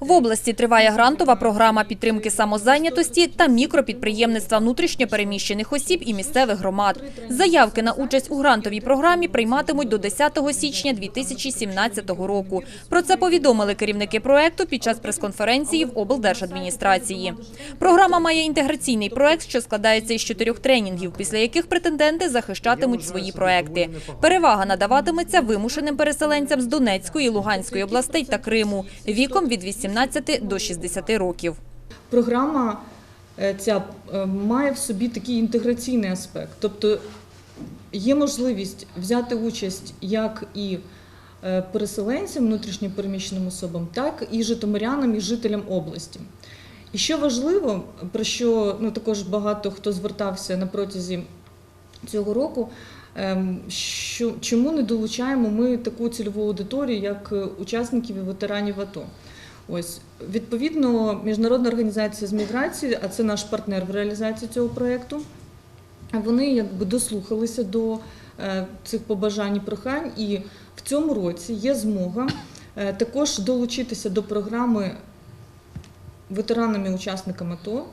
В області триває грантова програма підтримки самозайнятості та мікропідприємництва внутрішньопереміщених осіб і місцевих громад. Заявки на участь у грантовій програмі прийматимуть до 10 січня 2017 року. Про це повідомили керівники проекту під час прес-конференції в облдержадміністрації. Програма має інтеграційний проект, що складається із чотирьох тренінгів, після яких претенденти захищатимуть свої проекти. Перевага надаватиметься вимушеним переселенцям з Донецької, Луганської областей та Криму віком від 18 до 60 років. Програма е, ця е, має в собі такий інтеграційний аспект. Тобто є можливість взяти участь як і е, переселенцям, внутрішньопереміщеним особам, так і житомирянам і жителям області. І що важливо, про що ну, також багато хто звертався на протязі цього року, що, чому не долучаємо ми таку цільову аудиторію, як е, учасників і ветеранів АТО? Ось відповідно, міжнародна організація з міграції, а це наш партнер в реалізації цього проєкту. Вони якби дослухалися до е, цих побажань і прохань, і в цьому році є змога е, також долучитися до програми ветеранами-учасниками АТО.